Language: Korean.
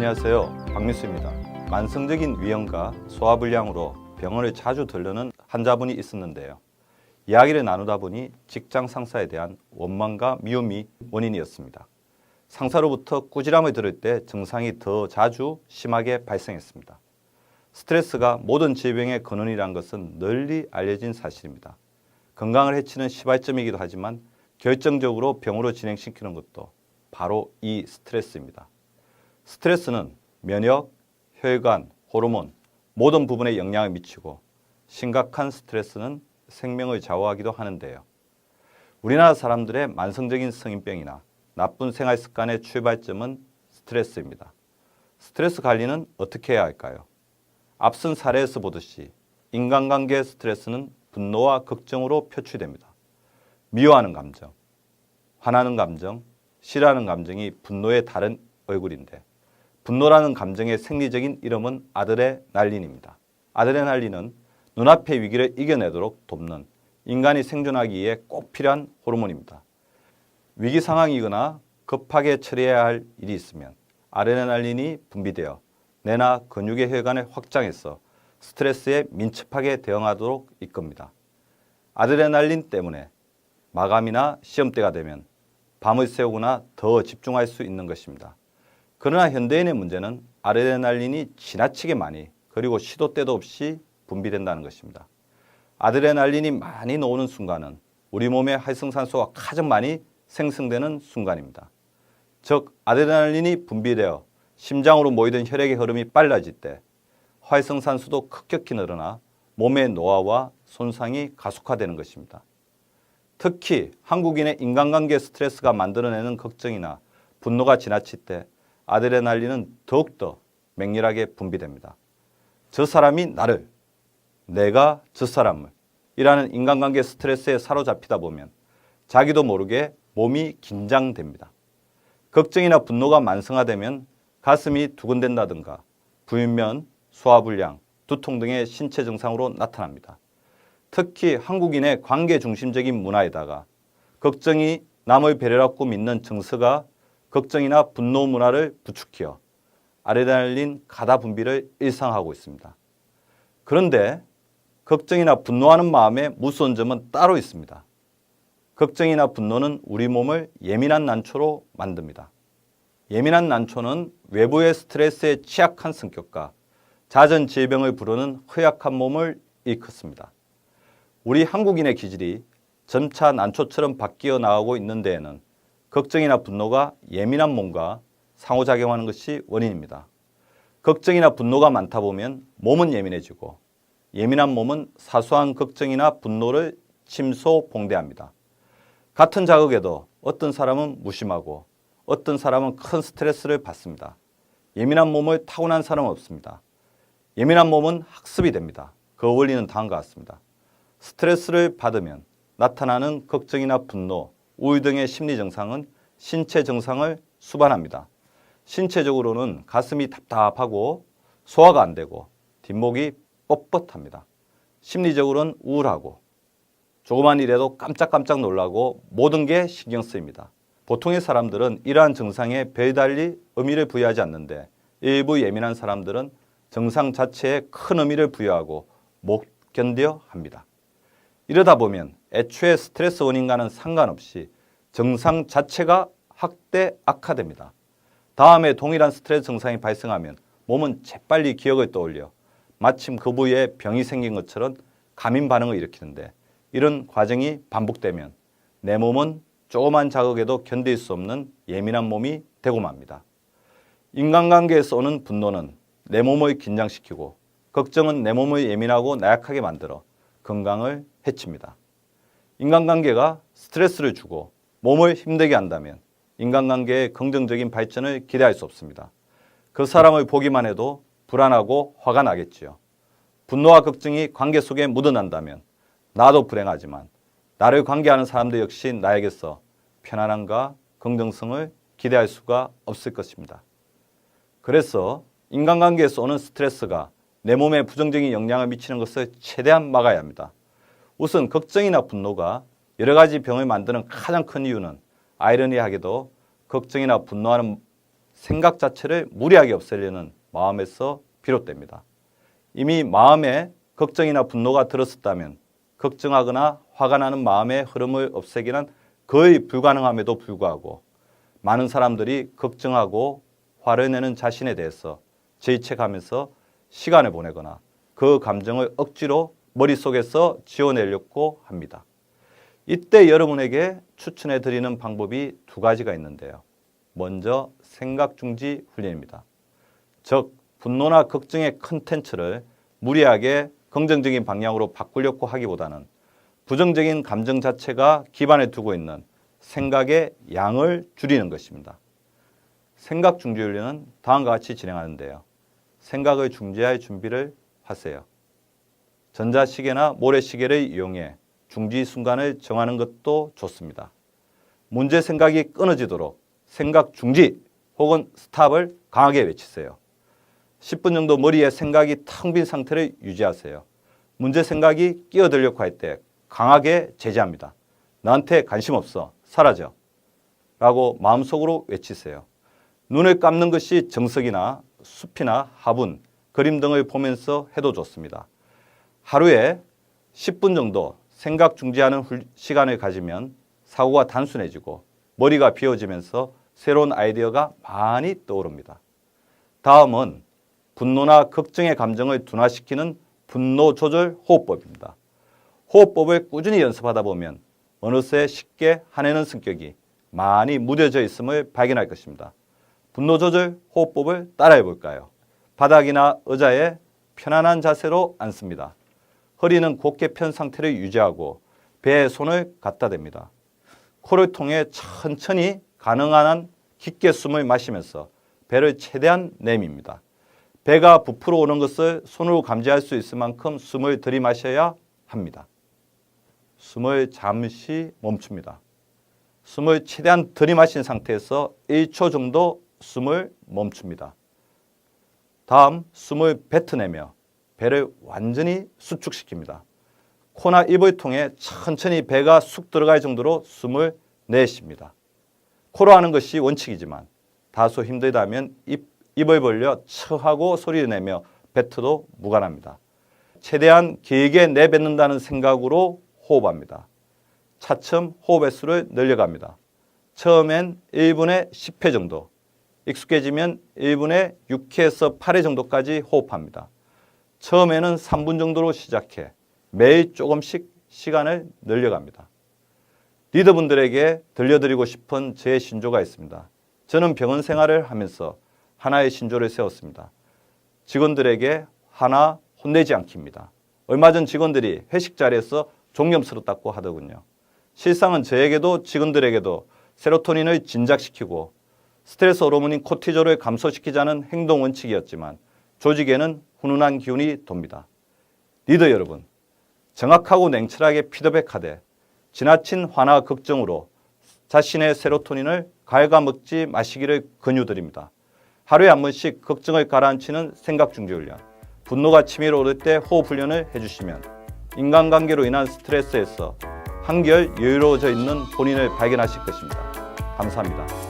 안녕하세요. 박민수입니다. 만성적인 위염과 소화불량으로 병원을 자주 들르는 환자분이 있었는데요. 이야기를 나누다 보니 직장 상사에 대한 원망과 미움이 원인이었습니다. 상사로부터 꾸지람을 들을 때 증상이 더 자주 심하게 발생했습니다. 스트레스가 모든 질병의 근원이란 것은 널리 알려진 사실입니다. 건강을 해치는 시발점이기도 하지만 결정적으로 병으로 진행시키는 것도 바로 이 스트레스입니다. 스트레스는 면역, 혈관, 호르몬 모든 부분에 영향을 미치고 심각한 스트레스는 생명을 좌우하기도 하는데요. 우리나라 사람들의 만성적인 성인병이나 나쁜 생활 습관의 출발점은 스트레스입니다. 스트레스 관리는 어떻게 해야 할까요? 앞선 사례에서 보듯이 인간관계 스트레스는 분노와 걱정으로 표출됩니다. 미워하는 감정, 화나는 감정, 싫어하는 감정이 분노의 다른 얼굴인데 분노라는 감정의 생리적인 이름은 아드레날린입니다. 아드레날린은 눈앞의 위기를 이겨내도록 돕는 인간이 생존하기 위해 꼭 필요한 호르몬입니다. 위기 상황이거나 급하게 처리해야 할 일이 있으면 아드레날린이 분비되어 뇌나 근육의 혈관을 확장해서 스트레스에 민첩하게 대응하도록 이끕니다. 아드레날린 때문에 마감이나 시험 때가 되면 밤을 새우거나 더 집중할 수 있는 것입니다. 그러나 현대인의 문제는 아드레날린이 지나치게 많이 그리고 시도 때도 없이 분비된다는 것입니다. 아드레날린이 많이 나오는 순간은 우리 몸의 활성산소가 가장 많이 생성되는 순간입니다. 즉 아드레날린이 분비되어 심장으로 모이던 혈액의 흐름이 빨라질 때 활성산소도 급격히 늘어나 몸의 노화와 손상이 가속화되는 것입니다. 특히 한국인의 인간관계 스트레스가 만들어내는 걱정이나 분노가 지나칠 때 아드레날린은 더욱더 맹렬하게 분비됩니다. 저 사람이 나를, 내가 저 사람을 이라는 인간관계 스트레스에 사로잡히다 보면 자기도 모르게 몸이 긴장됩니다. 걱정이나 분노가 만성화되면 가슴이 두근댄다든가 불면, 소화불량, 두통 등의 신체 증상으로 나타납니다. 특히 한국인의 관계 중심적인 문화에다가 걱정이 남을 배려라고 믿는 정서가 걱정이나 분노 문화를 부추겨 아드레날린 가다 분비를 일상화하고 있습니다. 그런데 걱정이나 분노하는 마음의 무서운 점은 따로 있습니다. 걱정이나 분노는 우리 몸을 예민한 난초로 만듭니다. 예민한 난초는 외부의 스트레스에 취약한 성격과 잦은 질병을 부르는 허약한 몸을 일컫습니다. 우리 한국인의 기질이 점차 난초처럼 바뀌어 나가고 있는 데에는 걱정이나 분노가 예민한 몸과 상호작용하는 것이 원인입니다. 걱정이나 분노가 많다 보면 몸은 예민해지고 예민한 몸은 사소한 걱정이나 분노를 침소 봉대합니다. 같은 자극에도 어떤 사람은 무심하고 어떤 사람은 큰 스트레스를 받습니다. 예민한 몸을 타고난 사람은 없습니다. 예민한 몸은 학습이 됩니다. 그 원리는 다음과 같습니다. 스트레스를 받으면 나타나는 걱정이나 분노, 우울 등의 심리 증상은 신체 증상을 수반합니다. 신체적으로는 가슴이 답답하고 소화가 안 되고 뒷목이 뻣뻣합니다. 심리적으로는 우울하고 조그만 일에도 깜짝깜짝 놀라고 모든 게 신경 쓰입니다. 보통의 사람들은 이러한 증상에 별달리 의미를 부여하지 않는데 일부 예민한 사람들은 증상 자체에 큰 의미를 부여하고 못 견뎌 합니다. 이러다 보면 애초에 스트레스 원인과는 상관없이 증상 자체가 확대 악화됩니다. 다음에 동일한 스트레스 증상이 발생하면 몸은 재빨리 기억을 떠올려 마침 그 부위에 병이 생긴 것처럼 감인 반응을 일으키는데 이런 과정이 반복되면 내 몸은 조그만 자극에도 견딜 수 없는 예민한 몸이 되고 맙니다. 인간관계에서 오는 분노는 내 몸을 긴장시키고 걱정은 내 몸을 예민하고 나약하게 만들어 건강을 해칩니다. 인간관계가 스트레스를 주고 몸을 힘들게 한다면 인간관계의 긍정적인 발전을 기대할 수 없습니다. 그 사람을 보기만 해도 불안하고 화가 나겠지요. 분노와 걱정이 관계 속에 묻어난다면 나도 불행하지만 나를 관계하는 사람들 역시 나에게서 편안함과 긍정성을 기대할 수가 없을 것입니다. 그래서 인간관계에서 오는 스트레스가 내 몸에 부정적인 영향을 미치는 것을 최대한 막아야 합니다. 우선 걱정이나 분노가 여러 가지 병을 만드는 가장 큰 이유는 아이러니하게도 걱정이나 분노하는 생각 자체를 무리하게 없애려는 마음에서 비롯됩니다. 이미 마음에 걱정이나 분노가 들었었다면 걱정하거나 화가 나는 마음의 흐름을 없애기는 거의 불가능함에도 불구하고 많은 사람들이 걱정하고 화를 내는 자신에 대해서 죄책하면서 시간을 보내거나 그 감정을 억지로 머릿속에서 지워내려고 합니다. 이때 여러분에게 추천해 드리는 방법이 두 가지가 있는데요. 먼저 생각 중지 훈련입니다. 즉 분노나 걱정의 컨텐츠를 무리하게 긍정적인 방향으로 바꾸려고 하기보다는 부정적인 감정 자체가 기반에 두고 있는 생각의 양을 줄이는 것입니다. 생각 중지 훈련은 다음과 같이 진행하는데요. 생각을 중지할 준비를 하세요. 전자시계나 모래시계를 이용해 중지 순간을 정하는 것도 좋습니다. 문제 생각이 끊어지도록 생각 중지 혹은 스탑을 강하게 외치세요. 10분 정도 머리에 생각이 텅 빈 상태를 유지하세요. 문제 생각이 끼어들려고 할 때 강하게 제지합니다. 나한테 관심 없어. 사라져. 라고 마음속으로 외치세요. 눈을 감는 것이 정석이나 숲이나 화분, 그림 등을 보면서 해도 좋습니다. 하루에 10분 정도 생각 중지하는 훌- 시간을 가지면 사고가 단순해지고 머리가 비워지면서 새로운 아이디어가 많이 떠오릅니다. 다음은 분노나 걱정의 감정을 둔화시키는 분노 조절 호흡법입니다. 호흡법을 꾸준히 연습하다 보면 어느새 쉽게 화내는 성격이 많이 무뎌져 있음을 발견할 것입니다. 분노 조절 호흡법을 따라해 볼까요? 바닥이나 의자에 편안한 자세로 앉습니다. 허리는 곧게 편 상태를 유지하고 배에 손을 갖다 댑니다. 코를 통해 천천히 가능한 한 깊게 숨을 마시면서 배를 최대한 내밉니다. 배가 부풀어 오는 것을 손으로 감지할 수 있을 만큼 숨을 들이마셔야 합니다. 숨을 잠시 멈춥니다. 숨을 최대한 들이마신 상태에서 1초 정도 숨을 멈춥니다. 다음 숨을 뱉어내며 배를 완전히 수축시킵니다. 코나 입을 통해 천천히 배가 쑥 들어갈 정도로 숨을 내쉽니다. 코로 하는 것이 원칙이지만 다소 힘들다면 입, 입을 벌려 처하고 소리를 내며 뱉어도 무관합니다. 최대한 길게 내뱉는다는 생각으로 호흡합니다. 차츰 호흡의 수를 늘려갑니다. 처음엔 1분에 10회 정도, 익숙해지면 1분에 6회에서 8회 정도까지 호흡합니다. 처음에는 3분 정도로 시작해 매일 조금씩 시간을 늘려갑니다. 리더분들에게 들려드리고 싶은 제 신조가 있습니다. 저는 병원 생활을 하면서 하나의 신조를 세웠습니다. 직원들에게 하나 혼내지 않기입니다. 얼마 전 직원들이 회식 자리에서 존경스럽다고 하더군요. 실상은 저에게도 직원들에게도 세로토닌을 진작시키고 스트레스 호르몬인 코티졸을 감소시키자는 행동 원칙이었지만 조직에는 훈훈한 기운이 돕니다. 리더 여러분, 정확하고 냉철하게 피드백하되 지나친 화나 걱정으로 자신의 세로토닌을 갉아먹지 마시기를 권유드립니다. 하루에 한 번씩 걱정을 가라앉히는 생각 중지 훈련, 분노가 치밀어 오를 때 호흡 훈련을 해주시면 인간관계로 인한 스트레스에서 한결 여유로워져 있는 본인을 발견하실 것입니다. 감사합니다.